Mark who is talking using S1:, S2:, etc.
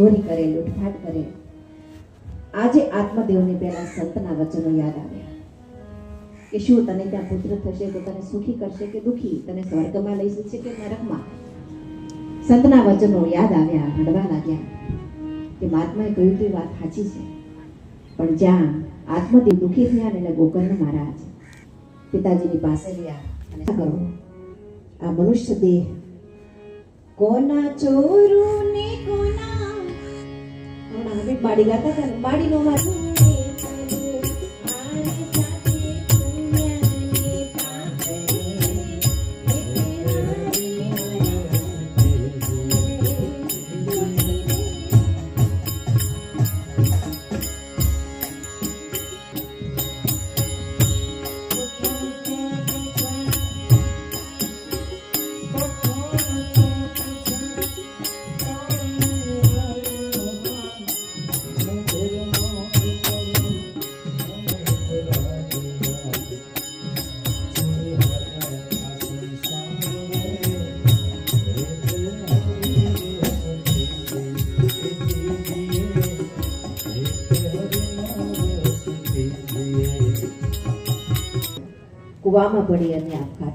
S1: ચોરી કરે, લૂંટફાટ કરે. આજે આત્મદેવને પહેલા સંતના વચનો યાદ આવ્યા. કે શું તને ત્યાં પુત્ર થશે તો તને સુખી કરશે કે દુખી? તને સ્વર્ગમાં લઈ જશે કે નરકમાં? સંતના વચનો યાદ આવ્યા હડવા લાગ્યા કે મહાત્માએ કહ્યું તો વાત સાચી છે. પણ જ્યાં આત્મદેવ દુઃખી થયા ને ગોકર્ણ મહારાજ પિતાજીની પાસે ગયા અને કરો? આ મનુષ્ય દેહ કોના ચોરું Marigata de Marino Marino. કુવામાં પડી અને આપઘાત